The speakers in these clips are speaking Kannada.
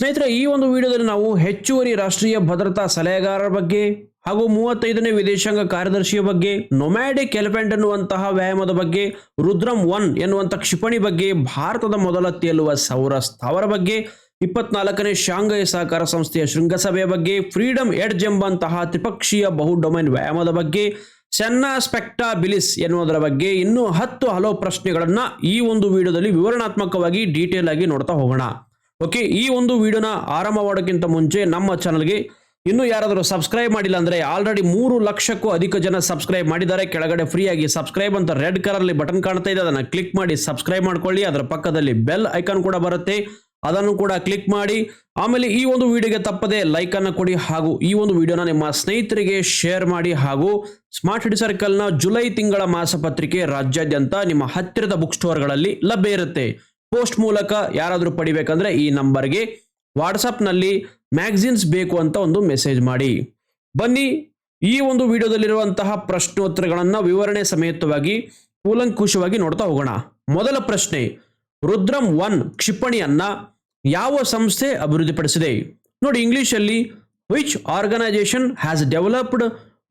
ಸ್ನೇಹಿತರೆ, ಈ ಒಂದು ವಿಡಿಯೋದಲ್ಲಿ ನಾವು ಹೆಚ್ಚುವರಿ ರಾಷ್ಟ್ರೀಯ ಭದ್ರತಾ ಸಲಹೆಗಾರರ ಬಗ್ಗೆ ಹಾಗೂ ಮೂವತ್ತೈದನೇ ವಿದೇಶಾಂಗ ಕಾರ್ಯದರ್ಶಿಯ ಬಗ್ಗೆ ನೊಮ್ಯಾಡಿಕ್ ಎಲಿಫೆಂಟ್ ಎನ್ನುವಂತಹ ವ್ಯಾಯಾಮದ ಬಗ್ಗೆ, ರುದ್ರಂ ಒನ್ ಎನ್ನುವಂಥ ಕ್ಷಿಪಣಿ ಬಗ್ಗೆ, ಭಾರತದ ಮೊದಲ ತೇಲುವ ಸೌರ ಸ್ಥಾವರ ಬಗ್ಗೆ, ಇಪ್ಪತ್ನಾಲ್ಕನೇ ಶಾಂಘೈ ಸಹಕಾರ ಸಂಸ್ಥೆಯ ಶೃಂಗಸಭೆಯ ಬಗ್ಗೆ ಫ್ರೀಡಮ್ ಎಡ್ಜ್ ಎಂಬಂತಹ ತ್ರಿಪಕ್ಷೀಯ ಬಹು ಡೊಮೈನ್ ವ್ಯಾಯಾಮದ ಬಗ್ಗೆ, ಸೆನ್ನಾ ಸ್ಪೆಕ್ಟಾಬಿಲಿಸ್ ಎನ್ನುವುದರ ಬಗ್ಗೆ ಇನ್ನೂ ಹತ್ತು ಹಲವು ಪ್ರಶ್ನೆಗಳನ್ನು ಈ ಒಂದು ವಿಡಿಯೋದಲ್ಲಿ ವಿವರಣಾತ್ಮಕವಾಗಿ ಡೀಟೇಲ್ ಆಗಿ ನೋಡ್ತಾ ಹೋಗೋಣ. ಓಕೆ ಈ ಒಂದು ವಿಡಿಯೋನ ಆರಂಭ ಮಾಡೋಕ್ಕಿಂತ ಮುಂಚೆ ನಮ್ಮ ಚಾನಲ್ಗೆ ಇನ್ನು ಯಾರಾದರೂ ಸಬ್ಸ್ಕ್ರೈಬ್ ಮಾಡಿಲ್ಲ ಅಂದರೆ ಆಲ್ರೆಡಿ ಮೂರು ಲಕ್ಷಕ್ಕೂ ಅಧಿಕ ಜನ ಸಬ್ಸ್ಕ್ರೈಬ್ ಮಾಡಿದ್ದಾರೆ. ಕೆಳಗಡೆ ಫ್ರೀಯಾಗಿ ಸಬ್ಸ್ಕ್ರೈಬ್ ಅಂತ ರೆಡ್ ಕಲರಲ್ಲಿ ಬಟನ್ ಕಾಣ್ತಾ ಇದೆ. ಅದನ್ನು ಕ್ಲಿಕ್ ಮಾಡಿ ಸಬ್ಸ್ಕ್ರೈಬ್ ಮಾಡ್ಕೊಳ್ಳಿ. ಅದರ ಪಕ್ಕದಲ್ಲಿ ಬೆಲ್ ಐಕಾನ್ ಕೂಡ ಬರುತ್ತೆ. ಅದನ್ನು ಕೂಡ ಕ್ಲಿಕ್ ಮಾಡಿ. ಆಮೇಲೆ ಈ ಒಂದು ವಿಡಿಯೋಗೆ ತಪ್ಪದೆ ಲೈಕ್ ಅನ್ನು ಕೊಡಿ ಹಾಗೂ ಈ ಒಂದು ವಿಡಿಯೋನ ನಿಮ್ಮ ಸ್ನೇಹಿತರಿಗೆ ಶೇರ್ ಮಾಡಿ ಹಾಗೂ ಸ್ಮಾರ್ಟ್ ಸಿಟಿ ಸರ್ಕಲ್ನ ಜುಲೈ ತಿಂಗಳ ಮಾಸಪತ್ರಿಕೆ ರಾಜ್ಯಾದ್ಯಂತ ನಿಮ್ಮ ಹತ್ತಿರದ ಬುಕ್ ಸ್ಟೋರ್ಗಳಲ್ಲಿ ಲಭ್ಯ ಇರುತ್ತೆ. ಪೋಸ್ಟ್ ಮೂಲಕ ಯಾರಾದರೂ ಪಡಿಬೇಕಂದ್ರೆ ಈ ನಂಬರ್ಗೆ ವಾಟ್ಸಪ್ನಲ್ಲಿ ಮ್ಯಾಗ್ಝಿನ್ಸ್ ಬೇಕು ಅಂತ ಒಂದು ಮೆಸೇಜ್ ಮಾಡಿ. ಬನ್ನಿ, ಈ ಒಂದು ವಿಡಿಯೋದಲ್ಲಿರುವಂತಹ ಪ್ರಶ್ನೋತ್ತರಗಳನ್ನು ವಿವರಣೆ ಸಮೇತವಾಗಿ ಕೂಲಂಕುಷವಾಗಿ ನೋಡ್ತಾ ಹೋಗೋಣ. ಮೊದಲ ಪ್ರಶ್ನೆ, ರುದ್ರಂ ಒನ್ ಕ್ಷಿಪಣಿಯನ್ನ ಯಾವ ಸಂಸ್ಥೆ ಅಭಿವೃದ್ಧಿಪಡಿಸಿದೆ? ನೋಡಿ, ಇಂಗ್ಲಿಷಲ್ಲಿ which organization has developed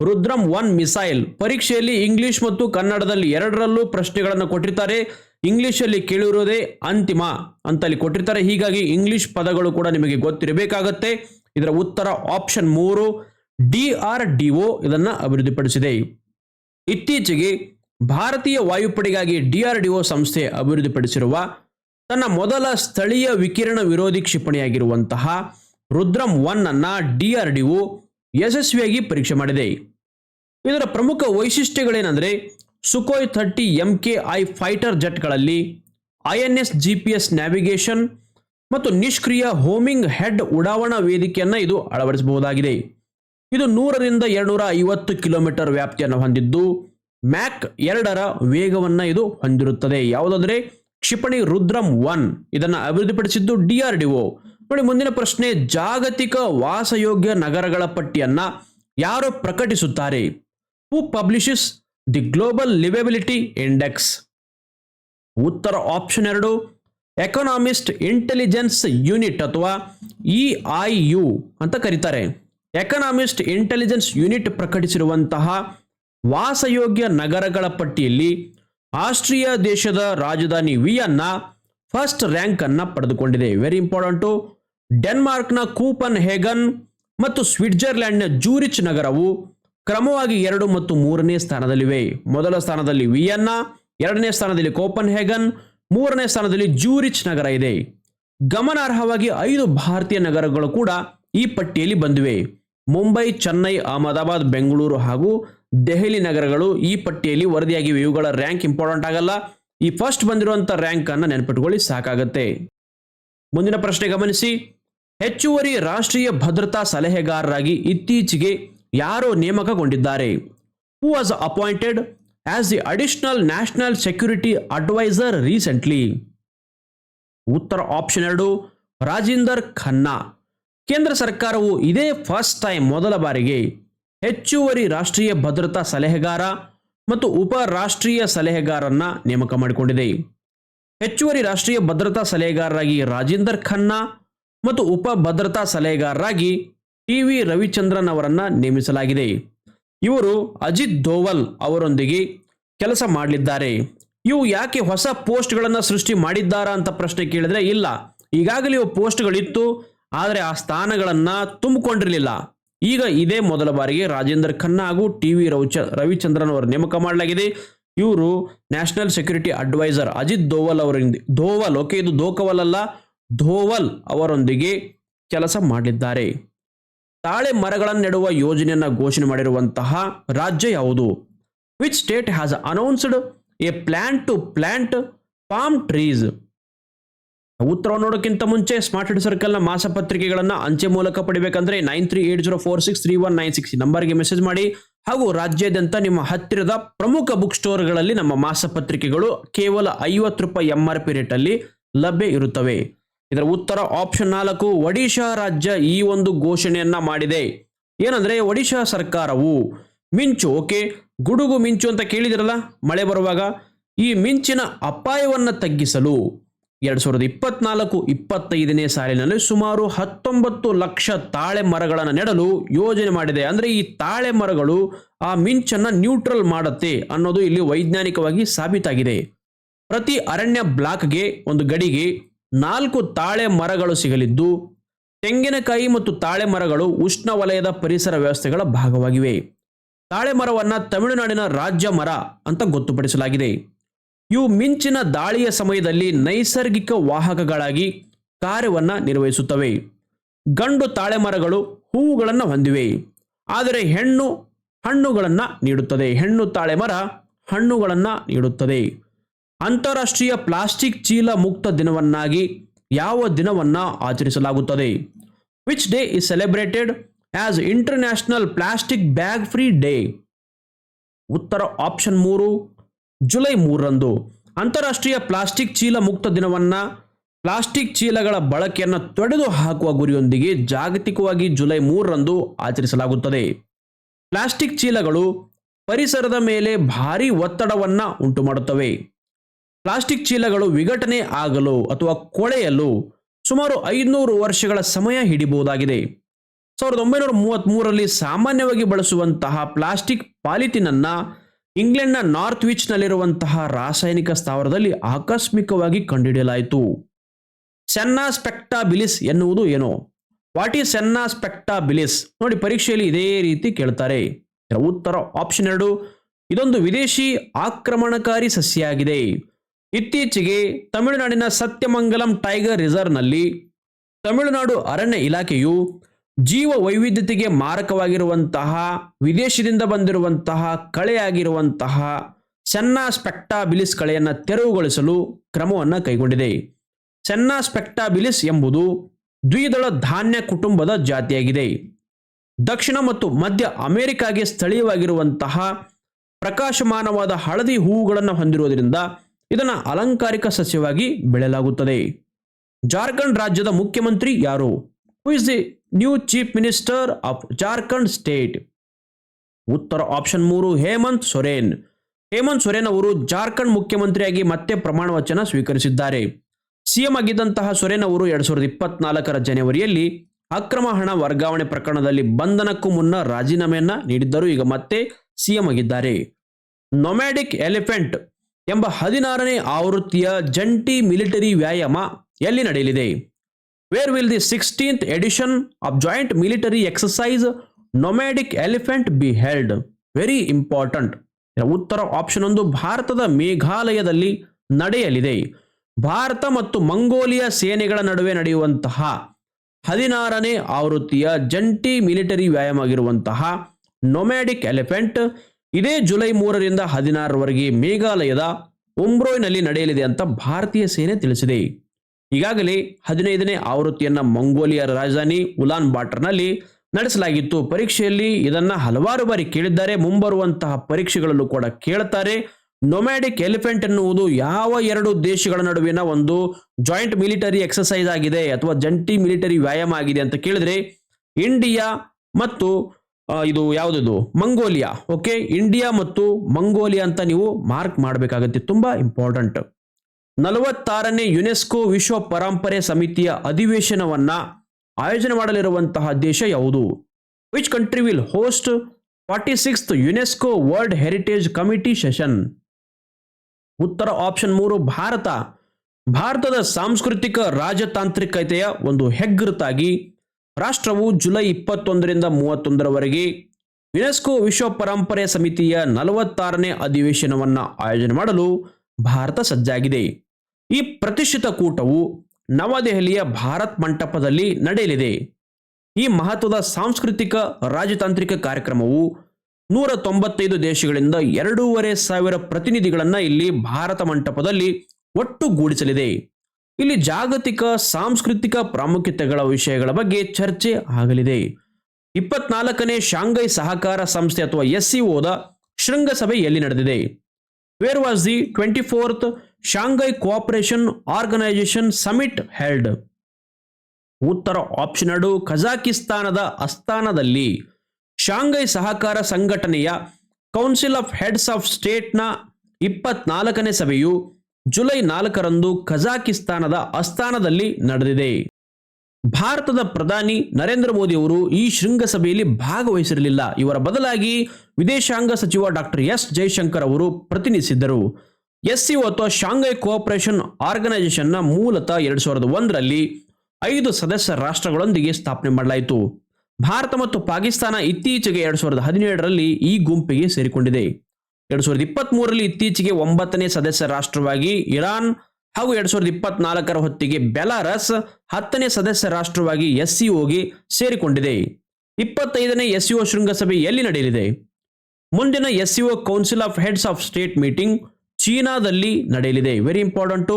Rudram one missile ಪರೀಕ್ಷೆಯಲ್ಲಿ ಇಂಗ್ಲಿಷ್ ಮತ್ತು ಕನ್ನಡದಲ್ಲಿ ಎರಡರಲ್ಲೂ ಪ್ರಶ್ನೆಗಳನ್ನು ಕೊಟ್ಟಿರ್ತಾರೆ. ಇಂಗ್ಲಿಷಲ್ಲಿ ಕೇಳಿರೋದೇ ಅಂತಿಮ ಅಂತಲ್ಲಿ ಕೊಟ್ಟಿರ್ತಾರೆ. ಹೀಗಾಗಿ ಇಂಗ್ಲಿಷ್ ಪದಗಳು ಕೂಡ ನಿಮಗೆ ಗೊತ್ತಿರಬೇಕಾಗತ್ತೆ. ಇದರ ಉತ್ತರ ಆಪ್ಷನ್ ಮೂರು, ಡಿ ಆರ್ ಡಿ ಒ ಇದನ್ನ ಅಭಿವೃದ್ಧಿಪಡಿಸಿದೆ. ಇತ್ತೀಚೆಗೆ ಭಾರತೀಯ ವಾಯುಪಡೆಗಾಗಿ ಡಿಆರ್ಡಿಒ ಸಂಸ್ಥೆ ಅಭಿವೃದ್ಧಿಪಡಿಸಿರುವ ತನ್ನ ಮೊದಲ ಸ್ಥಳೀಯ ವಿಕಿರಣ ವಿರೋಧಿ ಕ್ಷಿಪಣಿಯಾಗಿರುವಂತಹ ರುದ್ರಂ ಒನ್ ಅನ್ನ ಒ ಯಶಸ್ವಿಯಾಗಿ ಪರೀಕ್ಷೆ ಮಾಡಿದೆ. ಇದರ ಪ್ರಮುಖ ವೈಶಿಷ್ಟ್ಯಗಳೇನೆಂದರೆ Sukhoi thirty M K I fighter ಜೆಟ್ಗಳಲ್ಲಿ INS N S G P S navigation ಮತ್ತು ನಿಷ್ಕ್ರಿಯ ಹೋಮಿಂಗ್ ಹೆಡ್ ಉಡಾವಣಾ ವೇದಿಕೆಯನ್ನು ಇದು ಅಳವಡಿಸಬಹುದಾಗಿದೆ. ಇದು ನೂರರಿಂದ ಎರಡುನೂರ ಐವತ್ತು ಕಿಲೋಮೀಟರ್ ವ್ಯಾಪ್ತಿಯನ್ನು ಹೊಂದಿದ್ದು ಮ್ಯಾಕ್ ಎರಡರ ವೇಗವನ್ನು ಇದು ಹೊಂದಿರುತ್ತದೆ. ಯಾವುದಾದ್ರೆ ಕ್ಷಿಪಣಿ ರುದ್ರಂ ಒನ್ ಇದನ್ನು ಅಭಿವೃದ್ಧಿಪಡಿಸಿದ್ದು ಡಿಆರ್ಡಿಒ ನೋಡಿ, ಮುಂದಿನ ಪ್ರಶ್ನೆ, ಜಾಗತಿಕ ವಾಸಯೋಗ್ಯ ನಗರಗಳ ಪಟ್ಟಿಯನ್ನು ಯಾರು ಪ್ರಕಟಿಸುತ್ತಾರೆ? Who publishes the global liveability index ಉತ್ತರ ಆಪ್ಷನ್ ಎರಡು ಎಕನಾಮಿಸ್ಟ್ ಇಂಟೆಲಿಜೆನ್ಸ್ ಯೂನಿಟ್ ಅಥವಾ ಇ ಐ ಯು ಅಂತ ಕರೀತಾರೆ. ಎಕನಾಮಿಸ್ಟ್ ಇಂಟೆಲಿಜೆನ್ಸ್ ಯೂನಿಟ್ ಪ್ರಕಟಿಸಿರುವಂತಹ ವಾಸಯೋಗ್ಯ ನಗರಗಳ ಪಟ್ಟಿಯಲ್ಲಿ ಆಸ್ಟ್ರಿಯಾ ದೇಶದ ರಾಜಧಾನಿ ವಿಯನ್ನ ಫಸ್ಟ್ ರ್ಯಾಂಕ್ ಅನ್ನು ಪಡೆದುಕೊಂಡಿದೆ. ವೆರಿ ಇಂಪಾರ್ಟೆಂಟು ಡೆನ್ಮಾರ್ಕ್ನ ಕೂಪನ್ ಹೇಗನ್ ಮತ್ತು ಸ್ವಿಟ್ಜರ್ಲ್ಯಾಂಡ್ನ ಜೂರಿಚ್ ನಗರವು ಕ್ರಮವಾಗಿ ಎರಡು ಮತ್ತು ಮೂರನೇ ಸ್ಥಾನದಲ್ಲಿವೆ. ಮೊದಲ ಸ್ಥಾನದಲ್ಲಿ ವಿಯನ್ನ, ಎರಡನೇ ಸ್ಥಾನದಲ್ಲಿ ಕೋಪನ್ ಹೇಗನ್ ಮೂರನೇ ಸ್ಥಾನದಲ್ಲಿ ಜೂರಿಚ್ ನಗರ ಇದೆ. ಗಮನಾರ್ಹವಾಗಿ ಐದು ಭಾರತೀಯ ನಗರಗಳು ಕೂಡ ಈ ಪಟ್ಟಿಯಲ್ಲಿ ಬಂದಿವೆ. ಮುಂಬೈ, ಚೆನ್ನೈ, ಅಹಮದಾಬಾದ್, ಬೆಂಗಳೂರು ಹಾಗೂ ದೆಹಲಿ ನಗರಗಳು ಈ ಪಟ್ಟಿಯಲ್ಲಿ ವರದಿಯಾಗಿವೆ. ಇವುಗಳ ರ್ಯಾಂಕ್ ಇಂಪಾರ್ಟೆಂಟ್ ಆಗಲ್ಲ. ಈ ಫಸ್ಟ್ ಬಂದಿರುವಂಥ ರ್ಯಾಂಕ್ ಅನ್ನು ನೆನಪಿಟ್ಕೊಳ್ಳಿ, ಸಾಕಾಗತ್ತೆ. ಮುಂದಿನ ಪ್ರಶ್ನೆ ಗಮನಿಸಿ. ಹೆಚ್ಚುವರಿ ರಾಷ್ಟ್ರೀಯ ಭದ್ರತಾ ಸಲಹೆಗಾರರಾಗಿ ಇತ್ತೀಚೆಗೆ ಯಾರು ನೇಮಕಗೊಂಡಿದ್ದಾರೆ. Who was appointed as the additional national security adviser recently ಉತ್ತರ ಆಪ್ಷನ್ ಎರಡು, ರಾಜೇಂದರ್ ಖನ್ನಾ. ಕೇಂದ್ರ ಸರ್ಕಾರವು ಇದೇ ಫಸ್ಟ್ ಟೈಮ್ ಮೊದಲ ಬಾರಿಗೆ ಹೆಚ್ಚುವರಿ ರಾಷ್ಟ್ರೀಯ ಭದ್ರತಾ ಸಲಹೆಗಾರ ಮತ್ತು ಉಪ ರಾಷ್ಟ್ರೀಯ ಸಲಹೆಗಾರನ್ನ ನೇಮಕ ಮಾಡಿಕೊಂಡಿದೆ. ಹೆಚ್ಚುವರಿ ರಾಷ್ಟ್ರೀಯ ಭದ್ರತಾ ಸಲಹೆಗಾರರಾಗಿ ರಾಜೇಂದರ್ ಖನ್ನಾ ಮತ್ತು ಉಪ ಭದ್ರತಾ ಸಲಹೆಗಾರರಾಗಿ ಟಿ ವಿ ರವಿಚಂದ್ರನ್ ಅವರನ್ನ ನೇಮಿಸಲಾಗಿದೆ. ಇವರು ಅಜಿತ್ ದೋವಲ್ ಅವರೊಂದಿಗೆ ಕೆಲಸ ಮಾಡಲಿದ್ದಾರೆ. ಇವು ಯಾಕೆ ಹೊಸ ಪೋಸ್ಟ್ಗಳನ್ನು ಸೃಷ್ಟಿ ಮಾಡಿದ್ದಾರಾ ಅಂತ ಪ್ರಶ್ನೆ ಕೇಳಿದ್ರೆ ಇಲ್ಲ. ಈಗಾಗಲೇ ಇವು ಪೋಸ್ಟ್ಗಳಿತ್ತು, ಆದರೆ ಆ ಸ್ಥಾನಗಳನ್ನು ತುಂಬಿಕೊಂಡಿರಲಿಲ್ಲ. ಈಗ ಇದೇ ಮೊದಲ ಬಾರಿಗೆ ರಾಜೇಂದ್ರ ಖನ್ನಾ ಹಾಗೂ ಟಿ ವಿ ರವಿಚ ರವಿಚಂದ್ರನ್ ಅವರ ನೇಮಕ ಮಾಡಲಾಗಿದೆ. ಇವರು national security adviser Ajit Doval ಅವರಿಂದ ಧೋವಲ್ ಓಕೆ, ಇದು ದೋಕವಲ್ ಅಲ್ಲ ಧೋವಲ್ ಅವರೊಂದಿಗೆ ಕೆಲಸ ಮಾಡಲಿದ್ದಾರೆ. ತಾಳೆ ಮರಗಳನ್ನು ನೆಡುವ ಯೋಜನೆಯನ್ನು ಘೋಷಣೆ ಮಾಡಿರುವಂತಹ ರಾಜ್ಯ ಯಾವುದು? Which state has announced a plan to plant palm trees ಉತ್ತರ ನೋಡೋಕ್ಕಿಂತ ಮುಂಚೆ ಸ್ಮಾರ್ಟ್ ಸಿಟಿ ಸರ್ಕಲ್ನ ಮಾಸಪತ್ರಿಕೆಗಳನ್ನು ಅಂಚೆ ಮೂಲಕ ಪಡಿಬೇಕಂದ್ರೆ nine three eight zero four six three one nine six ನಂಬರ್ಗೆ ಮೆಸೇಜ್ ಮಾಡಿ. ಹಾಗೂ ರಾಜ್ಯಾದ್ಯಂತ ನಿಮ್ಮ ಹತ್ತಿರದ ಪ್ರಮುಖ ಬುಕ್ ಸ್ಟೋರ್ಗಳಲ್ಲಿ ನಮ್ಮ ಮಾಸಪತ್ರಿಕೆಗಳು ಕೇವಲ ಐವತ್ತು ರೂಪಾಯಿ ಎಂ ಆರ್ ಪಿ ರೇಟಲ್ಲಿ ಲಭ್ಯ ಇರುತ್ತವೆ. ಇದರ ಉತ್ತರ ಆಪ್ಷನ್ ನಾಲ್ಕು, ಒಡಿಶಾ ರಾಜ್ಯ ಈ ಒಂದು ಘೋಷಣೆಯನ್ನ ಮಾಡಿದೆ. ಏನಂದ್ರೆ ಒಡಿಶಾ ಸರ್ಕಾರವು ಮಿಂಚು, ಓಕೆ, ಗುಡುಗು ಮಿಂಚು ಅಂತ ಕೇಳಿದಿರಲ್ಲ ಮಳೆ ಬರುವಾಗ, ಈ ಮಿಂಚಿನ ಅಪಾಯವನ್ನು ತಗ್ಗಿಸಲು ಎರಡ್ ಸಾವಿರದ ಇಪ್ಪತ್ನಾಲ್ಕು, ಇಪ್ಪತ್ತೈದನೇ ಸಾಲಿನಲ್ಲಿ ಸುಮಾರು ಹತ್ತೊಂಬತ್ತು ಲಕ್ಷ ತಾಳೆ ಮರಗಳನ್ನು ನೆಡಲು ಯೋಜನೆ ಮಾಡಿದೆ. ಅಂದ್ರೆ ಈ ತಾಳೆ ಮರಗಳು ಆ ಮಿಂಚನ್ನ ನ್ಯೂಟ್ರಲ್ ಮಾಡುತ್ತೆ ಅನ್ನೋದು ಇಲ್ಲಿ ವೈಜ್ಞಾನಿಕವಾಗಿ ಸಾಬೀತಾಗಿದೆ. ಪ್ರತಿ ಅರಣ್ಯ ಬ್ಲಾಕ್ಗೆ ಒಂದು ಗಡಿಗೆ ನಾಲ್ಕು ತಾಳೆ ಮರಗಳು ಸಿಗಲಿದ್ದು, ತೆಂಗಿನಕಾಯಿ ಮತ್ತು ತಾಳೆ ಮರಗಳು ಉಷ್ಣವಲಯದ ಪರಿಸರ ವ್ಯವಸ್ಥೆಗಳ ಭಾಗವಾಗಿವೆ. ತಾಳೆ ಮರವನ್ನ ತಮಿಳುನಾಡಿನ ರಾಜ್ಯ ಮರ ಅಂತ ಗೊತ್ತುಪಡಿಸಲಾಗಿದೆ. ಇವು ಮಿಂಚಿನ ದಾಳಿಯ ಸಮಯದಲ್ಲಿ ನೈಸರ್ಗಿಕ ವಾಹಕಗಳಾಗಿ ಕಾರ್ಯವನ್ನ ನಿರ್ವಹಿಸುತ್ತವೆ. ಗಂಡು ತಾಳೆ ಮರಗಳು ಹೂವುಗಳನ್ನು ಹೊಂದಿವೆ. ಆದರೆ ಹೆಣ್ಣು ಹಣ್ಣುಗಳನ್ನು ನೀಡುತ್ತದೆ. ಹೆಣ್ಣು ತಾಳೆ ಮರ ಹಣ್ಣುಗಳನ್ನು ನೀಡುತ್ತದೆ. ಅಂತಾರಾಷ್ಟ್ರೀಯ ಪ್ಲಾಸ್ಟಿಕ್ ಚೀಲ ಮುಕ್ತ ದಿನವನ್ನಾಗಿ ಯಾವ ದಿನವನ್ನ ಆಚರಿಸಲಾಗುತ್ತದೆ? Which day is celebrated as international plastic bag free day ಉತ್ತರ ಆಪ್ಷನ್ ಮೂರು, ಜುಲೈ ಮೂರರಂದು. ಅಂತಾರಾಷ್ಟ್ರೀಯ ಪ್ಲಾಸ್ಟಿಕ್ ಚೀಲ ಮುಕ್ತ ದಿನವನ್ನ ಪ್ಲಾಸ್ಟಿಕ್ ಚೀಲಗಳ ಬಳಕೆಯನ್ನು ತೊಡೆದು ಹಾಕುವ ಗುರಿಯೊಂದಿಗೆ ಜಾಗತಿಕವಾಗಿ ಜುಲೈ ಮೂರರಂದು ಆಚರಿಸಲಾಗುತ್ತದೆ. ಪ್ಲಾಸ್ಟಿಕ್ ಚೀಲಗಳು ಪರಿಸರದ ಮೇಲೆ ಭಾರಿ ಒತ್ತಡವನ್ನು ಉಂಟು ಮಾಡುತ್ತವೆ ಪ್ಲಾಸ್ಟಿಕ್ ಚೀಲಗಳು ವಿಘಟನೆ ಆಗಲು ಅಥವಾ ಕೊಳೆಯಲು ಸುಮಾರು ಐದುನೂರು ವರ್ಷಗಳ ಸಮಯ ಹಿಡಿಬಹುದಾಗಿದೆ. ಸಾವಿರದ ಒಂಬೈನೂರ ಮೂವತ್ತ್ಮೂರರಲ್ಲಿ ಸಾಮಾನ್ಯವಾಗಿ ಬಳಸುವಂತಹ ಪ್ಲಾಸ್ಟಿಕ್ ಪಾಲಿಥಿನ್ ಅನ್ನ ಇಂಗ್ಲೆಂಡ್ನ ನಾರ್ತ್ ವಿಚ್ನಲ್ಲಿರುವಂತಹ ರಾಸಾಯನಿಕ ಸ್ಥಾವರದಲ್ಲಿ ಆಕಸ್ಮಿಕವಾಗಿ ಕಂಡುಹಿಡಿಯಲಾಯಿತು. ಸೆನ್ನಾ ಸ್ಪೆಕ್ಟಾಬಿಲಿಸ್ ಎನ್ನುವುದು ಏನು? What is Senna spectabilis? ನೋಡಿ, ಪರೀಕ್ಷೆಯಲ್ಲಿ ಇದೇ ರೀತಿ ಕೇಳ್ತಾರೆ. ಉತ್ತರ ಆಪ್ಷನ್ ಎರಡು, ಇದೊಂದು ವಿದೇಶಿ ಆಕ್ರಮಣಕಾರಿ ಸಸ್ಯಾಗಿದೆ. ಇತ್ತೀಚೆಗೆ ತಮಿಳುನಾಡಿನ ಸತ್ಯಮಂಗಲಂ ಟೈಗರ್ ರಿಸರ್ವ್ನಲ್ಲಿ ತಮಿಳುನಾಡು ಅರಣ್ಯ ಇಲಾಖೆಯು ಜೀವ ವೈವಿಧ್ಯತೆಗೆ ಮಾರಕವಾಗಿರುವಂತಹ, ವಿದೇಶದಿಂದ ಬಂದಿರುವಂತಹ, ಕಳೆಯಾಗಿರುವಂತಹ ಸೆನ್ನಾ ಸ್ಪೆಕ್ಟಾಬಿಲಿಸ್ ಕಳೆಯನ್ನು ತೆರವುಗೊಳಿಸಲು ಕ್ರಮವನ್ನು ಕೈಗೊಂಡಿದೆ. ಸೆನ್ನಾ ಸ್ಪೆಕ್ಟಾಬಿಲಿಸ್ ಎಂಬುದು ದ್ವಿದಳ ಧಾನ್ಯ ಕುಟುಂಬದ ಜಾತಿಯಾಗಿದೆ. ದಕ್ಷಿಣ ಮತ್ತು ಮಧ್ಯ ಅಮೆರಿಕಾಗೆ ಸ್ಥಳೀಯವಾಗಿರುವಂತಹ ಪ್ರಕಾಶಮಾನವಾದ ಹಳದಿ ಹೂವುಗಳನ್ನು ಹೊಂದಿರುವುದರಿಂದ ಇದನ್ನು ಅಲಂಕಾರಿಕ ಸಸ್ಯವಾಗಿ ಬೆಳೆಯಲಾಗುತ್ತದೆ. ಜಾರ್ಖಂಡ್ ರಾಜ್ಯದ ಮುಖ್ಯಮಂತ್ರಿ ಯಾರು? Who is the new chief minister of Jharkhand state ಉತ್ತರ ಆಪ್ಷನ್ ಮೂರು, ಹೇಮಂತ್ ಸೊರೇನ್. ಹೇಮಂತ್ ಸೊರೇನ್ ಅವರು ಜಾರ್ಖಂಡ್ ಮುಖ್ಯಮಂತ್ರಿಯಾಗಿ ಮತ್ತೆ ಪ್ರಮಾಣ ವಚನ ಸ್ವೀಕರಿಸಿದ್ದಾರೆ. ಸಿಎಂ ಆಗಿದ್ದಂತಹ ಸೊರೇನ್ ಅವರು ಎರಡ್ ಸಾವಿರದ ಇಪ್ಪತ್ನಾಲ್ಕರ ಜನವರಿಯಲ್ಲಿ ಅಕ್ರಮ ಹಣ ವರ್ಗಾವಣೆ ಪ್ರಕರಣದಲ್ಲಿ ಬಂಧನಕ್ಕೂ ಮುನ್ನ ರಾಜೀನಾಮೆಯನ್ನ ನೀಡಿದ್ದರು. ಈಗ ಮತ್ತೆ ಸಿಎಂ ಆಗಿದ್ದಾರೆ. ನೊಮ್ಯಾಡಿಕ್ ಎಲಿಫೆಂಟ್ ಎಂಬ ಹದಿನಾರನೇ ಆವೃತ್ತಿಯ ಜಂಟಿ ಮಿಲಿಟರಿ ವ್ಯಾಯಾಮ ಎಲ್ಲಿ ನಡೆಯಲಿದೆ? Where will the sixteenth edition of joint military exercise Nomadic Elephant be held very important ಉತ್ತರ ಆಪ್ಷನ್ ಒಂದು, ಭಾರತದ ಮೇಘಾಲಯದಲ್ಲಿ ನಡೆಯಲಿದೆ. ಭಾರತ ಮತ್ತು ಮಂಗೋಲಿಯಾ ಸೇನೆಗಳ ನಡುವೆ ನಡೆಯುವಂತಹ ಹದಿನಾರನೇ ಆವೃತ್ತಿಯ ಜಂಟಿ ಮಿಲಿಟರಿ ವ್ಯಾಯಾಮ ಆಗಿರುವಂತಹ ನೊಮ್ಯಾಡಿಕ್ ಎಲಿಫೆಂಟ್ ಇದೇ ಜುಲೈ ಮೂರರಿಂದ ಹದಿನಾರರವರೆಗೆ ಮೇಘಾಲಯದ ಉಂಬ್ರೋಯ್ನಲ್ಲಿ ನಡೆಯಲಿದೆ ಅಂತ ಭಾರತೀಯ ಸೇನೆ ತಿಳಿಸಿದೆ. ಈಗಾಗಲೇ ಹದಿನೈದನೇ ಆವೃತ್ತಿಯನ್ನ ಮಂಗೋಲಿಯಾ ರಾಜಧಾನಿ ಉಲಾನ್ ಬಾಟರ್ನಲ್ಲಿ ನಡೆಸಲಾಗಿತ್ತು. ಪರೀಕ್ಷೆಯಲ್ಲಿ ಇದನ್ನ ಹಲವಾರು ಬಾರಿ ಕೇಳಿದ್ದಾರೆ. ಮುಂಬರುವಂತಹ ಪರೀಕ್ಷೆಗಳಲ್ಲೂ ಕೂಡ ಕೇಳುತ್ತಾರೆ ನೊಮ್ಯಾಡಿಕ್ ಎಲಿಫೆಂಟ್ ಎನ್ನುವುದು ಯಾವ ಎರಡು ದೇಶಗಳ ನಡುವಿನ ಒಂದು ಜಾಯಿಂಟ್ ಮಿಲಿಟರಿ ಎಕ್ಸಸೈಸ್ ಆಗಿದೆ ಅಥವಾ ಜಂಟಿ ಮಿಲಿಟರಿ ವ್ಯಾಯಾಮ ಆಗಿದೆ ಅಂತ ಕೇಳಿದ್ರೆ ಇಂಡಿಯಾ ಮತ್ತು ಇದು ಯಾವುದಿದು? ಮಂಗೋಲಿಯಾ. ಓಕೆ ಇಂಡಿಯಾ ಮತ್ತು ಮಂಗೋಲಿಯಾ ಅಂತ ನೀವು ಮಾರ್ಕ್ ಮಾಡಬೇಕಾಗತ್ತೆ. ತುಂಬಾ ಇಂಪಾರ್ಟೆಂಟ್ ನಲವತ್ತಾರನೇ ಯುನೆಸ್ಕೋ ವಿಶ್ವ ಪರಂಪರೆ ಸಮಿತಿಯ ಅಧಿವೇಶನವನ್ನ ಆಯೋಜನೆ ಮಾಡಲಿರುವಂತಹ ದೇಶ ಯಾವುದು? Which country will host forty sixth UNESCO World Heritage Committee session ಉತ್ತರ ಆಪ್ಷನ್ ಮೂರು, ಭಾರತ. ಭಾರತದ ಸಾಂಸ್ಕೃತಿಕ ರಾಜತಾಂತ್ರಿಕತೆಯ ಒಂದು ಹೆಗ್ಗುರುತಾಗಿ ರಾಷ್ಟ್ರವು ಜುಲೈ ಇಪ್ಪತ್ತೊಂದರಿಂದ ಮೂವತ್ತೊಂದರವರೆಗೆ ಯುನೆಸ್ಕೋ ವಿಶ್ವ ಪರಂಪರೆ ಸಮಿತಿಯ ನಲವತ್ತಾರನೇ ಅಧಿವೇಶನವನ್ನು ಆಯೋಜನೆ ಮಾಡಲು ಭಾರತ ಸಜ್ಜಾಗಿದೆ. ಈ ಪ್ರತಿಷ್ಠಿತ ಕೂಟವು ನವದೆಹಲಿಯ ಭಾರತ್ ಮಂಟಪದಲ್ಲಿ ನಡೆಯಲಿದೆ. ಈ ಮಹತ್ವದ ಸಾಂಸ್ಕೃತಿಕ, ರಾಜತಾಂತ್ರಿಕ ಕಾರ್ಯಕ್ರಮವು ನೂರ ತೊಂಬತ್ತೈದು ದೇಶಗಳಿಂದ ಎರಡೂವರೆ ಸಾವಿರ ಪ್ರತಿನಿಧಿಗಳನ್ನು ಇಲ್ಲಿ ಭಾರತ ಮಂಟಪದಲ್ಲಿ ಒಟ್ಟುಗೂಡಿಸಲಿದೆ. ಇಲ್ಲಿ ಜಾಗತಿಕ, ಸಾಂಸ್ಕೃತಿಕ ಪ್ರಾಮುಖ್ಯತೆಗಳ ವಿಷಯಗಳ ಬಗ್ಗೆ ಚರ್ಚೆ ಆಗಲಿದೆ. ಇಪ್ಪತ್ನಾಲ್ಕನೇ ಶಾಂಘೈ ಸಹಕಾರ ಸಂಸ್ಥೆ ಅಥವಾ ಎಸ್ ಶೃಂಗಸಭೆ ಎಲ್ಲಿ ನಡೆದಿದೆ. Where was the twenty fourth Shanghai cooperation organisation summit held ಉತ್ತರ ಆಪ್ಷನ್ ಎರಡು, ಕಜಾಕಿಸ್ತಾನದ ಅಸ್ಥಾನದಲ್ಲಿ. ಶಾಂಘೈ ಸಹಕಾರ ಸಂಘಟನೆಯ ಕೌನ್ಸಿಲ್ ಆಫ್ ಹೆಡ್ಸ್ ಆಫ್ ಸ್ಟೇಟ್ನ ಇಪ್ಪತ್ನಾಲ್ಕನೇ ಸಭೆಯು ಜುಲೈ ನಾಲ್ಕರಂದು ಕಜಾಕಿಸ್ತಾನದ ಅಸ್ಥಾನದಲ್ಲಿ ನಡೆದಿದೆ. ಭಾರತದ ಪ್ರಧಾನಿ ನರೇಂದ್ರ ಮೋದಿ ಅವರು ಈ ಶೃಂಗಸಭೆಯಲ್ಲಿ ಭಾಗವಹಿಸಿರಲಿಲ್ಲ. ಇವರ ಬದಲಾಗಿ ವಿದೇಶಾಂಗ ಸಚಿವ ಡಾಕ್ಟರ್ ಎಸ್. ಜೈಶಂಕರ್ ಅವರು ಪ್ರತಿನಿಧಿಸಿದ್ದರು. ಎಸ್ಸಿಒ ಅಥವಾ ಶಾಂಘೈ ಕೋಆಪರೇಷನ್ ಆರ್ಗನೈಸೇಷನ್ನ ಮೂಲತಃ ಎರಡ್ ಸಾವಿರದ ಒಂದರಲ್ಲಿ ಐದು ಸದಸ್ಯ ರಾಷ್ಟ್ರಗಳೊಂದಿಗೆ ಸ್ಥಾಪನೆ ಮಾಡಲಾಯಿತು. ಭಾರತ ಮತ್ತು ಪಾಕಿಸ್ತಾನ ಇತ್ತೀಚೆಗೆ ಎರಡ್ ಸಾವಿರದ ಹದಿನೇಳರಲ್ಲಿ ಈ ಗುಂಪಿಗೆ ಸೇರಿಕೊಂಡಿದೆ. ಎರಡ್ ಸಾವಿರದ ಇಪ್ಪತ್ತ್ ಮೂರರಲ್ಲಿ ಇತ್ತೀಚೆಗೆ ಒಂಬತ್ತನೇ ಸದಸ್ಯ ರಾಷ್ಟ್ರವಾಗಿ ಇರಾನ್ ಹಾಗೂ ಎರಡ್ ಸಾವಿರದ ಇಪ್ಪತ್ನಾಲ್ಕರ ಹೊತ್ತಿಗೆ ಬೆಲಾರಸ್ ಹತ್ತನೇ ಸದಸ್ಯ ರಾಷ್ಟ್ರವಾಗಿ ಎಸ್ ಸಿಒಗೆ ಸೇರಿಕೊಂಡಿದೆ. ಇಪ್ಪತ್ತೈದನೇ ಎಸ್ ಸಿಒ ಶೃಂಗಸಭೆ ಎಲ್ಲಿ ನಡೆಯಲಿದೆ? ಮುಂದಿನ S CO council of heads of state meeting ಚೀನಾದಲ್ಲಿ ನಡೆಯಲಿದೆ. ವೆರಿ ಇಂಪಾರ್ಟೆಂಟು,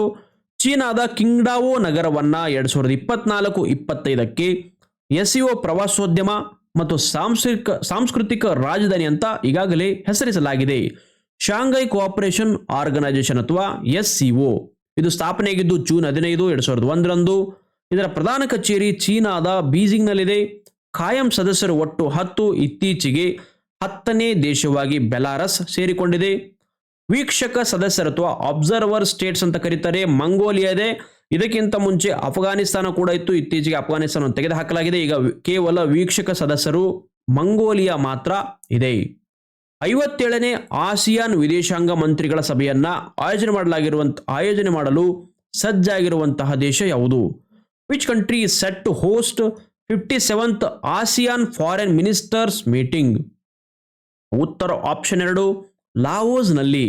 ಚೀನಾದ ಕಿಂಗ್ಡಾವೋ ನಗರವನ್ನ ಎರಡ್ ಸಾವಿರದ ಇಪ್ಪತ್ನಾಲ್ಕು ಇಪ್ಪತ್ತೈದಕ್ಕೆ ಎಸ್ ಸಿಒ ಪ್ರವಾಸೋದ್ಯಮ ಮತ್ತು ಸಾಂಸ್ಕೃತಿಕ ಸಾಂಸ್ಕೃತಿಕ ರಾಜಧಾನಿ ಅಂತ ಈಗಾಗಲೇ ಹೆಸರಿಸಲಾಗಿದೆ. ಶಾಂಘೈ ಕೋಆಪರೇಷನ್ ಆರ್ಗನೈಸೇಷನ್ ಅಥವಾ ಎಸ್ ಸಿಒ ಇದು ಸ್ಥಾಪನೆಯಾಗಿದ್ದು ಜೂನ್ ಹದಿನೈದು, ಎರಡು ಸಾವಿರದ ಒಂದರಂದು. ಇದರ ಪ್ರಧಾನ ಕಚೇರಿ ಚೀನಾದ ಬೀಜಿಂಗ್ನಲ್ಲಿದೆ. ಖಾಯಂ ಸದಸ್ಯರು ಒಟ್ಟು ಹತ್ತು, ಇತ್ತೀಚೆಗೆ ಹತ್ತನೇ ದೇಶವಾಗಿ ಬೆಲಾರಸ್ ಸೇರಿಕೊಂಡಿದೆ. ವೀಕ್ಷಕ ಸದಸ್ಯರು ಅಥವಾ ಅಬ್ಸರ್ವರ್ ಸ್ಟೇಟ್ಸ್ ಅಂತ ಕರೀತಾರೆ. ಮಂಗೋಲಿಯಾ ಇದೆ. ಇದಕ್ಕಿಂತ ಮುಂಚೆ ಅಫ್ಘಾನಿಸ್ತಾನ ಕೂಡ ಇತ್ತು. ಇತ್ತೀಚೆಗೆ ಅಫ್ಘಾನಿಸ್ತಾನ ತೆಗೆದುಹಾಕಲಾಗಿದೆ. ಈಗ ಕೇವಲ ವೀಕ್ಷಕ ಸದಸ್ಯರು ಮಂಗೋಲಿಯಾ ಮಾತ್ರ ಇದೆ. ಐವತ್ತೇಳನೇ ಆಸಿಯಾನ್ ವಿದೇಶಾಂಗ ಮಂತ್ರಿಗಳ ಸಭೆಯನ್ನ ಆಯೋಜನೆ ಮಾಡಲಾಗಿರುವಂತ, ಆಯೋಜನೆ ಮಾಡಲು ಸಜ್ಜಾಗಿರುವಂತಹ ದೇಶ ಯಾವುದು? Which country is set to host fifty seventh ASEAN foreign ministers meeting ಉತ್ತರ ಆಪ್ಷನ್ ಎರಡು, ಲಾವೋಸ್ನಲ್ಲಿ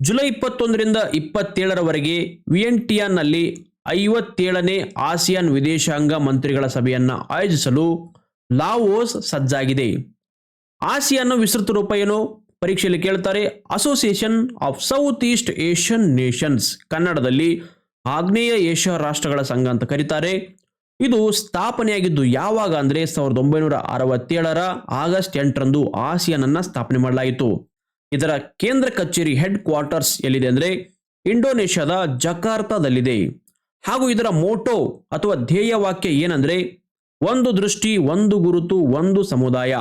ಜುಲೈ ಇಪ್ಪತ್ತೊಂದರಿಂದ ಇಪ್ಪತ್ತೇಳರವರೆಗೆ ವಿಯೆಂಟಿಯಾನ್ನಲ್ಲಿ ಐವತ್ತೇಳನೇ ಆಸಿಯಾನ್ ವಿದೇಶಾಂಗ ಮಂತ್ರಿಗಳ ಸಭೆಯನ್ನು ಆಯೋಜಿಸಲು ಲಾವೋಸ್ ಸಜ್ಜಾಗಿದೆ. ಆಸಿಯಾನ್ ವಿಸ್ತೃತ ರೂಪ ಏನು ಪರೀಕ್ಷೆಯಲ್ಲಿ ಕೇಳ್ತಾರೆ Association of South East Asian Nations ಕನ್ನಡದಲ್ಲಿ ಆಗ್ನೇಯ ಏಷ್ಯಾ ರಾಷ್ಟ್ರಗಳ ಸಂಘ ಅಂತ ಕರೀತಾರೆ. ಇದು ಸ್ಥಾಪನೆಯಾಗಿದ್ದು ಯಾವಾಗ ಅಂದರೆ ಸಾವಿರದ ಒಂಬೈನೂರ ಅರವತ್ತೇಳರ ಆಗಸ್ಟ್ ಎಂಟರಂದು ಆಸಿಯಾನನ್ನು ಸ್ಥಾಪನೆ ಮಾಡಲಾಯಿತು. ಇದರ ಕೇಂದ್ರ ಕಚೇರಿ ಹೆಡ್ ಕ್ವಾರ್ಟರ್ಸ್ ಎಲ್ಲಿದೆ ಅಂದರೆ ಇಂಡೋನೇಷ್ಯಾದ ಜಕಾರ್ತಾದಲ್ಲಿದೆ. ಹಾಗೂ ಇದರ ಮೋಟೋ ಅಥವಾ ಧ್ಯೇಯವಾಕ್ಯ ಏನಂದ್ರೆ ಒಂದು ದೃಷ್ಟಿ, ಒಂದು ಗುರುತು, ಒಂದು ಸಮುದಾಯ.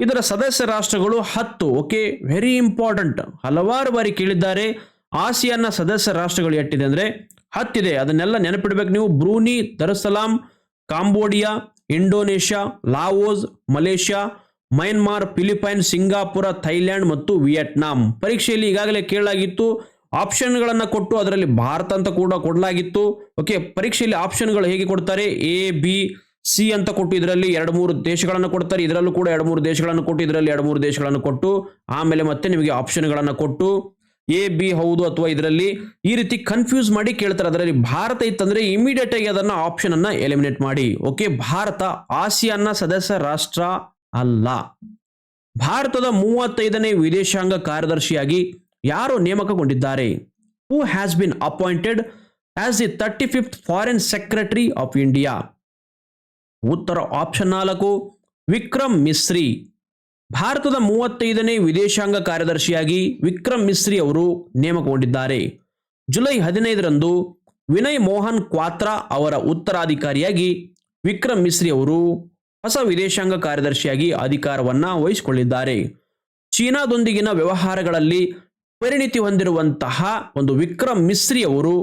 ಇದರ ಸದಸ್ಯ ರಾಷ್ಟ್ರಗಳು ಹತ್ತು, ಓಕೆ? ವೆರಿ ಇಂಪಾರ್ಟೆಂಟ್ ಹಲವಾರು ಬಾರಿ ಕೇಳಿದ್ದಾರೆ. ಆಸಿಯಾನ್ನ ಸದಸ್ಯ ರಾಷ್ಟ್ರಗಳು ಎಟ್ಟಿದೆ ಅಂದ್ರೆ ಹತ್ತಿದೆ. ಅದನ್ನೆಲ್ಲ ನೆನಪಿಡ್ಬೇಕು ನೀವು. Brunei Darussalam Cambodia, Indonesia, Laos, Malaysia Myanmar Philippine Singapore, Thailand ಮತ್ತು ವಿಯೆಟ್ನಾಂ. ಪರೀಕ್ಷೆಯಲ್ಲಿ ಈಗಾಗಲೇ ಕೇಳಲಾಗಿತ್ತು, ಆಪ್ಷನ್ಗಳನ್ನು ಕೊಟ್ಟು ಅದರಲ್ಲಿ ಭಾರತ ಅಂತ ಕೂಡ ಕೊಡಲಾಗಿತ್ತು. ಓಕೆ, ಪರೀಕ್ಷೆಯಲ್ಲಿ ಆಪ್ಷನ್ಗಳು ಹೇಗೆ ಕೊಡ್ತಾರೆ? ಎ, ಬಿ, ಸಿ ಅಂತ ಕೊಟ್ಟು ಇದರಲ್ಲಿ ಎರಡು ಮೂರು ದೇಶಗಳನ್ನು ಕೊಡ್ತಾರೆ. ಇದರಲ್ಲೂ ಕೂಡ ಎರಡು ಮೂರು ದೇಶಗಳನ್ನು ಕೊಟ್ಟು, ಇದರಲ್ಲಿ ಎರಡು ಮೂರು ದೇಶಗಳನ್ನು ಕೊಟ್ಟು, ಆಮೇಲೆ ಮತ್ತೆ ನಿಮಗೆ ಆಪ್ಷನ್ಗಳನ್ನು ಕೊಟ್ಟು, ಎ, ಬಿ ಹೌದು ಅಥವಾ ಇದರಲ್ಲಿ ಈ ರೀತಿ ಕನ್ಫ್ಯೂಸ್ ಮಾಡಿ ಕೇಳ್ತಾರೆ. ಅದರಲ್ಲಿ ಭಾರತ ಇತ್ತಂದ್ರೆ ಇಮಿಡಿಯೇಟ್ ಆಗಿ ಅದನ್ನ ಆಪ್ಷನ್ ಅನ್ನ ಎಲಿಮಿನೇಟ್ ಮಾಡಿ. ಓಕೆ, ಭಾರತ ಆಸಿಯಾನ್ನ ಸದಸ್ಯ ರಾಷ್ಟ್ರ ಅಲ್ಲ. ಭಾರತದ ಮೂವತ್ತೈದನೇ ವಿದೇಶಾಂಗ ಕಾರ್ಯದರ್ಶಿಯಾಗಿ ಯಾರು ನೇಮಕಗೊಂಡಿದ್ದಾರೆ? Who has bin appointed as the thirty fifth foreign secretary of India ಉತ್ತರ ಆಪ್ಷನ್ ನಾಲ್ಕು, ವಿಕ್ರಮ್ ಮಿಸ್ರಿ. ಭಾರತದ ಮೂವತ್ತೈದನೇ ವಿದೇಶಾಂಗ ಕಾರ್ಯದರ್ಶಿಯಾಗಿ ವಿಕ್ರಮ್ ಮಿಸ್ರಿ ಅವರು ನೇಮಕಗೊಂಡಿದ್ದಾರೆ. ಜುಲೈ ಹದಿನೈದರಂದು ವಿನಯ್ ಮೋಹನ್ ಕ್ವಾತ್ರಾ ಅವರ ಉತ್ತರಾಧಿಕಾರಿಯಾಗಿ ವಿಕ್ರಮ್ ಮಿಸ್ರಿ ಅವರು ಹೊಸ ವಿದೇಶಾಂಗ ಕಾರ್ಯದರ್ಶಿಯಾಗಿ ಅಧಿಕಾರವನ್ನ ವಹಿಸಿಕೊಂಡಿದ್ದಾರೆ ಚೀನಾದೊಂದಿಗಿನ ವ್ಯವಹಾರಗಳಲ್ಲಿ ಪರಿಣಿತಿ ಹೊಂದಿರುವಂತಹ ಒಂದು ವಿಕ್ರಮ್ ಮಿಸ್ರಿ ಅವರು,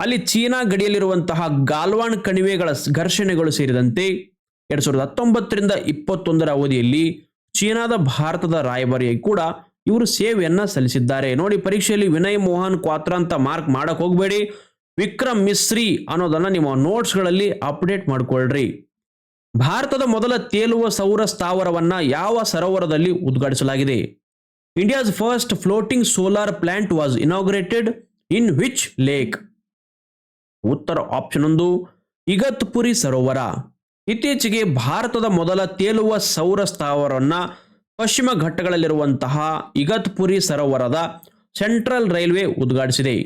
ಅಲ್ಲಿ ಚೀನಾ ಗಡಿಯಲ್ಲಿರುವಂತಹ ಗಾಲ್ವಾನ್ ಕಣಿವೆಗಳ ಘರ್ಷಣೆಗಳು ಸೇರಿದಂತೆ ಎರಡ್ ಸಾವಿರದ ಹತ್ತೊಂಬತ್ತರಿಂದ ಇಪ್ಪತ್ತೊಂದರ ಅವಧಿಯಲ್ಲಿ ಚೀನಾದ ಭಾರತದ ರಾಯಭಾರಿ ಕೂಡ ಇವರು ಸೇವೆಯನ್ನ ಸಲ್ಲಿಸಿದ್ದಾರೆ. ನೋಡಿ, ಪರೀಕ್ಷೆಯಲ್ಲಿ ವಿನಯ್ ಮೋಹನ್ ಕ್ವಾತ್ರ ಅಂತ ಮಾರ್ಕ್ ಮಾಡಕ್ ಹೋಗಬೇಡಿ. ವಿಕ್ರಮ್ ಮಿಸ್ರಿ ಅನ್ನೋದನ್ನ ನಿಮ್ಮ ನೋಟ್ಸ್ಗಳಲ್ಲಿ ಅಪ್ಡೇಟ್ ಮಾಡ್ಕೊಳ್ರಿ. ಭಾರತದ ಮೊದಲ ತೇಲುವ ಸೌರ ಸ್ಥಾವರವನ್ನ ಯಾವ ಸರೋವರದಲ್ಲಿ ಉದ್ಘಾಟಿಸಲಾಗಿದೆ? India's first floating solar plant was inaugurated in which lake ಉತ್ತರ ಆಪ್ಷನ್ ಒಂದು, ಇಗತ್ಪುರಿ ಸರೋವರ. ಇತ್ತೀಚೆಗೆ ಭಾರತದ ಮೊದಲ ತೇಲುವ ಸೌರ ಸ್ಥಾವರವನ್ನು ಪಶ್ಚಿಮ ಘಟ್ಟಗಳಲ್ಲಿರುವಂತಹ ಇಗತ್ಪುರಿ ಸರೋವರದ ಸೆಂಟ್ರಲ್ ರೈಲ್ವೆ ಉದ್ಘಾಟಿಸಿದೆ.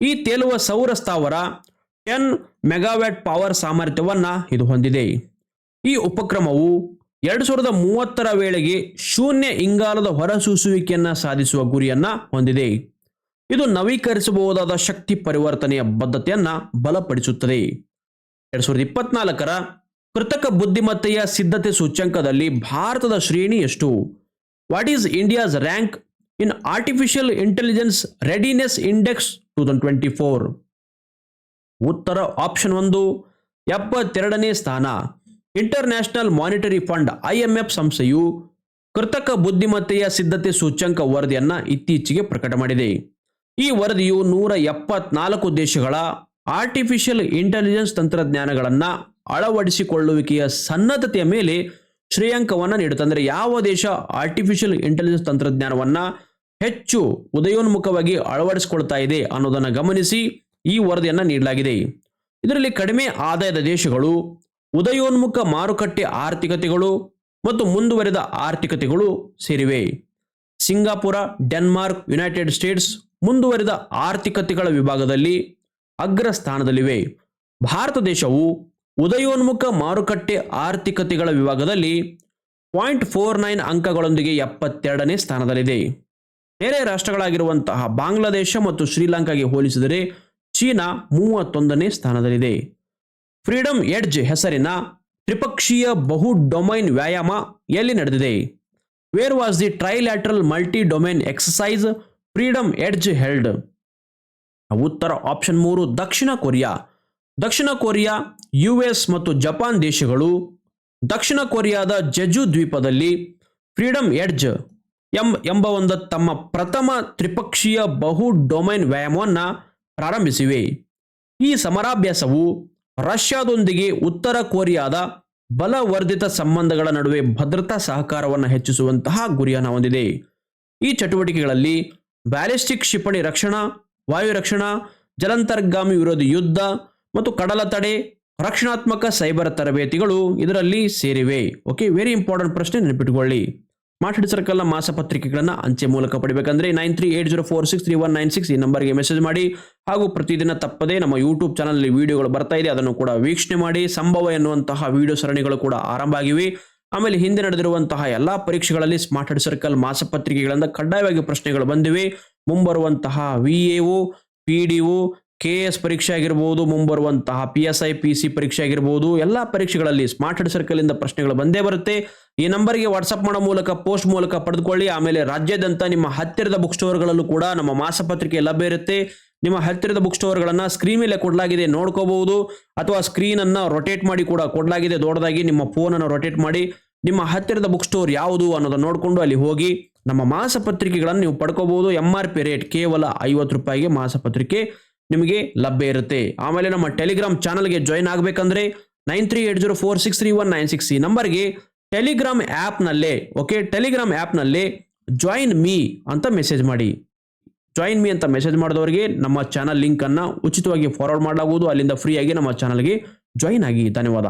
ಈ ತೇಲುವ ಸೌರ ಸ್ಥಾವರ ಟೆನ್ ಮೆಗಾವ್ಯಾಟ್ ಪವರ್ ಸಾಮರ್ಥ್ಯವನ್ನ ಇದು ಹೊಂದಿದೆ. ಈ ಉಪಕ್ರಮವು ಎರಡು ಸಾವಿರದ ಮೂವತ್ತರ ವೇಳೆಗೆ ಶೂನ್ಯ ಇಂಗಾಲದ ಹೊರಸೂಸುವಿಕೆಯನ್ನು ಸಾಧಿಸುವ ಗುರಿಯನ್ನ ಹೊಂದಿದೆ. ಇದು ನವೀಕರಿಸಬಹುದಾದ ಶಕ್ತಿ ಪರಿವರ್ತನೆಯ ಬದ್ಧತೆಯನ್ನು ಬಲಪಡಿಸುತ್ತದೆ. ಎರಡು ಸಾವಿರದ ಇಪ್ಪತ್ನಾಲ್ಕರ ಕೃತಕ ಬುದ್ಧಿಮತ್ತೆಯ ಸಿದ್ಧತೆ ಸೂಚ್ಯಂಕದಲ್ಲಿ ಭಾರತದ ಶ್ರೇಣಿ ಎಷ್ಟು? What is India's rank in artificial intelligence readiness index two thousand twenty four ಉತ್ತರ ಆಪ್ಷನ್ ಒಂದು, ಎಪ್ಪತ್ತೆರಡನೇ ಸ್ಥಾನ. ಇಂಟರ್ನ್ಯಾಷನಲ್ ಮಾನಿಟರಿ ಫಂಡ್ ಐಎಂಎಫ್ ಸಂಸ್ಥೆಯು ಕೃತಕ ಬುದ್ಧಿಮತ್ತೆಯ ಸಿದ್ಧತೆ ಸೂಚ್ಯಂಕ ವರದಿಯನ್ನು ಇತ್ತೀಚೆಗೆ ಪ್ರಕಟ ಮಾಡಿದೆ. ಈ ವರದಿಯು ನೂರ ಎಪ್ಪತ್ನಾಲ್ಕು ದೇಶಗಳ ಆರ್ಟಿಫಿಷಿಯಲ್ ಇಂಟೆಲಿಜೆನ್ಸ್ ತಂತ್ರಜ್ಞಾನಗಳನ್ನು ಅಳವಡಿಸಿಕೊಳ್ಳುವಿಕೆಯ ಸನ್ನದ್ಧತೆಯ ಮೇಲೆ ಶ್ರೇಯಾಂಕವನ್ನು ನೀಡುತ್ತೆ. ಅಂದರೆ ಯಾವ ದೇಶ ಆರ್ಟಿಫಿಷಿಯಲ್ ಇಂಟೆಲಿಜೆನ್ಸ್ ತಂತ್ರಜ್ಞಾನವನ್ನ ಹೆಚ್ಚು ಉದಯೋನ್ಮುಖವಾಗಿ ಅಳವಡಿಸಿಕೊಳ್ತಾ ಇದೆ ಅನ್ನೋದನ್ನು ಗಮನಿಸಿ ಈ ವರದಿಯನ್ನು ನೀಡಲಾಗಿದೆ. ಇದರಲ್ಲಿ ಕಡಿಮೆ ಆದಾಯದ ದೇಶಗಳು ಉದಯೋನ್ಮುಖ ಮಾರುಕಟ್ಟೆ ಆರ್ಥಿಕತೆಗಳು ಮತ್ತು ಮುಂದುವರೆದ ಆರ್ಥಿಕತೆಗಳು ಸೇರಿವೆ. ಸಿಂಗಾಪುರ, ಡೆನ್ಮಾರ್ಕ್, ಯುನೈಟೆಡ್ ಸ್ಟೇಟ್ಸ್ ಮುಂದುವರೆದ ಆರ್ಥಿಕತೆಗಳ ವಿಭಾಗದಲ್ಲಿ ಅಗ್ರ ಸ್ಥಾನದಲ್ಲಿವೆ. ಭಾರತ ದೇಶವು ಉದಯೋನ್ಮುಖ ಮಾರುಕಟ್ಟೆ ಆರ್ಥಿಕತೆಗಳ ವಿಭಾಗದಲ್ಲಿ ಪಾಯಿಂಟ್ ಫೋರ್ ನೈನ್ ಅಂಕಗಳೊಂದಿಗೆ ಎಪ್ಪತ್ತೆರಡನೇ ಸ್ಥಾನದಲ್ಲಿದೆ. ನೆರೆ ರಾಷ್ಟ್ರಗಳಾಗಿರುವಂತಹ ಬಾಂಗ್ಲಾದೇಶ ಮತ್ತು ಶ್ರೀಲಂಕಾಗೆ ಹೋಲಿಸಿದರೆ ಚೀನಾ ಮೂವತ್ತೊಂದನೇ ಸ್ಥಾನದಲ್ಲಿದೆ. ಫ್ರೀಡಮ್ ಎಡ್ಜ್ ಹೆಸರಿನ ತ್ರಿಪಕ್ಷೀಯ ಬಹು ಡೊಮೈನ್ ವ್ಯಾಯಾಮ ಎಲ್ಲಿ ನಡೆದಿದೆ? Where was the trilateral multi domain exercise Freedom Edge held ಉತ್ತರ ಆಪ್ಷನ್ ಮೂರು, ದಕ್ಷಿಣ ಕೊರಿಯಾ. ದಕ್ಷಿಣ ಕೊರಿಯಾ ಯು ಎಸ್ ಮತ್ತು ಜಪಾನ್ ದೇಶಗಳು. ದಕ್ಷಿಣ ಕೊರಿಯಾದ ಜಜು ದ್ವೀಪದಲ್ಲಿ ಫ್ರೀಡಮ್ ಎಡ್ಜ್ ಎಂ, ಎಂಬ ಒಂದು ತಮ್ಮ ಪ್ರಥಮ ತ್ರಿಪಕ್ಷೀಯ ಬಹು ಡೊಮೈನ್ ವ್ಯಾಯಾಮವನ್ನು ಪ್ರಾರಂಭಿಸಿವೆ. ಈ ಸಮರಾಭ್ಯಾಸವು ರಷ್ಯಾದೊಂದಿಗೆ ಉತ್ತರ ಕೊರಿಯಾದ ಬಲವರ್ಧಿತ ಸಂಬಂಧಗಳ ನಡುವೆ ಭದ್ರತಾ ಸಹಕಾರವನ್ನು ಹೆಚ್ಚಿಸುವಂತಹ ಗುರಿಯನ್ನು ಹೊಂದಿದೆ. ಈ ಚಟುವಟಿಕೆಗಳಲ್ಲಿ ಬ್ಯಾಲಿಸ್ಟಿಕ್ ಕ್ಷಿಪಣಿ ರಕ್ಷಣಾ, ವಾಯು ರಕ್ಷಣಾ, ಜಲಂತರ್ಗಾಮಿ ವಿರೋಧಿ ಯುದ್ಧ ಮತ್ತು ಕಡಲ ತಡೆ, ರಕ್ಷಣಾತ್ಮಕ ಸೈಬರ್ ತರಬೇತಿಗಳು ಇದರಲ್ಲಿ ಸೇರಿವೆ. ಓಕೆ ವೆರಿ ಇಂಪಾರ್ಟೆಂಟ್ ಪ್ರಶ್ನೆ ನೆನಪಿಟ್ಟುಕೊಳ್ಳಿ ಸ್ಮಾರ್ಟ್ ಸರ್ಕಲ್ನ ಮಾಸಪತ್ರಿಕೆಗಳನ್ನು ಅಂಚೆ ಮೂಲಕ ಪಡಿಬೇಕಂದ್ರೆ nine three eight zero four six three one nine six ಈ ನಂಬರ್ಗೆ ಮೆಸೇಜ್ ಮಾಡಿ. ಹಾಗೂ ಪ್ರತಿದಿನ ತಪ್ಪದೇ ನಮ್ಮ ಯೂಟ್ಯೂಬ್ ಚಾನಲ್ ವಿಡಿಯೋಗಳು ಬರ್ತಾ ಇದೆ, ಅದನ್ನು ಕೂಡ ವೀಕ್ಷಣೆ ಮಾಡಿ. ಸಂಭವ ಎನ್ನುವಂತಹ ವಿಡಿಯೋ ಸರಣಿಗಳು ಕೂಡ ಆರಂಭ ಆಗಿವೆ. ಆಮೇಲೆ ಹಿಂದೆ ನಡೆದಿರುವಂತಹ ಎಲ್ಲಾ ಪರೀಕ್ಷೆಗಳಲ್ಲಿ ಸ್ಮಾರ್ಟ್ ಹೆಡ್ ಸರ್ಕಲ್ ಮಾಸಪತ್ರಿಕೆಗಳಿಂದ ಕಡ್ಡಾಯವಾಗಿ ಪ್ರಶ್ನೆಗಳು ಬಂದಿವೆ. ಮುಂಬರುವಂತಹ V A O P D O K S ಪರೀಕ್ಷೆ ಆಗಿರ್ಬೋದು, ಮುಂಬರುವಂತಹ P S I P C ಪರೀಕ್ಷೆ ಆಗಿರ್ಬೋದು, ಎಲ್ಲ ಪರೀಕ್ಷೆಗಳಲ್ಲಿ ಸ್ಮಾರ್ಟ್ ಹೆಡ್ ಸರ್ಕಲ್ ಇಂದ ಪ್ರಶ್ನೆಗಳು ಬಂದೇ ಬರುತ್ತೆ. ಈ ನಂಬರ್ಗೆ ವಾಟ್ಸಪ್ ಮಾಡೋ ಮೂಲಕ ಪೋಸ್ಟ್ ಮೂಲಕ ಪಡೆದುಕೊಳ್ಳಿ. ಆಮೇಲೆ ರಾಜ್ಯಾದ್ಯಂತ ನಿಮ್ಮ ಹತ್ತಿರದ ಬುಕ್ ಸ್ಟೋರ್ಗಳಲ್ಲೂ ಕೂಡ ನಮ್ಮ ಮಾಸಪತ್ರಿಕೆ ಲಭ್ಯ ಇರುತ್ತೆ. ನಿಮ್ಮ ಹತ್ತಿರದ ಬುಕ್ ಸ್ಟೋರ್ಗಳನ್ನು ಸ್ಕ್ರೀನ್ ಮೇಲೆ ಕೊಡಲಾಗಿದೆ ನೋಡ್ಕೋಬಹುದು. ಅಥವಾ ಸ್ಕ್ರೀನ್ ಅನ್ನ ರೊಟೇಟ್ ಮಾಡಿ ಕೂಡ ಕೊಡಲಾಗಿದೆ, ದೊಡ್ಡದಾಗಿ ನಿಮ್ಮ ಫೋನ್ ಅನ್ನು ರೊಟೇಟ್ ಮಾಡಿ. ನಿಮ್ಮ ಹತ್ತಿರದ ಬುಕ್ ಸ್ಟೋರ್ ಯಾವುದು ಅನ್ನೋದನ್ನ ನೋಡಿಕೊಂಡು ಅಲ್ಲಿ ಹೋಗಿ. ನಮ್ಮ ಮಾಸಪತ್ರಿಕೆಗಳನ್ನು ನೀವು ಪಡ್ಕೋಬಹುದು. ಎಂ ಆರ್ ಪಿ ರೇಟ್ ಕೇವಲ ಐವತ್ತು ರೂಪಾಯಿಗೆ ಮಾಸಪತ್ರಿಕೆ. ನಿಮಗೆ ಲಭ್ಯ ಇರುತ್ತೆ. ಆಮೇಲೆ ನಮ್ಮ ಟೆಲಿಗ್ರಾಮ್ ಚಾನಲ್ಗೆ ಜಾಯಿನ್ ಆಗಬೇಕಂದ್ರೆ nine three eight zero four six three one nine six ಈ ನಂಬರ್ಗೆ ಟೆಲಿಗ್ರಾಮ್ ಆ್ಯಪ್ನಲ್ಲೇ ಓಕೆ ಟೆಲಿಗ್ರಾಮ್ ಆ್ಯಪ್ನಲ್ಲೇ ಜಾಯಿನ್ ಮೀ ಅಂತ ಮೆಸೇಜ್ ಮಾಡಿ. ಜಾಯಿನ್ ಮೀ ಅಂತ ಮೆಸೇಜ್ ಮಾಡಿದವರಿಗೆ ನಮ್ಮ ಚಾನಲ್ ಲಿಂಕನ್ನು ಉಚಿತವಾಗಿ ಫಾರ್ವರ್ಡ್ ಮಾಡಲಾಗುವುದು. ಅಲ್ಲಿಂದ ಫ್ರೀಯಾಗಿ ನಮ್ಮ ಚಾನಲ್ಗೆ ಜಾಯಿನ್ ಆಗಿ. ಧನ್ಯವಾದ.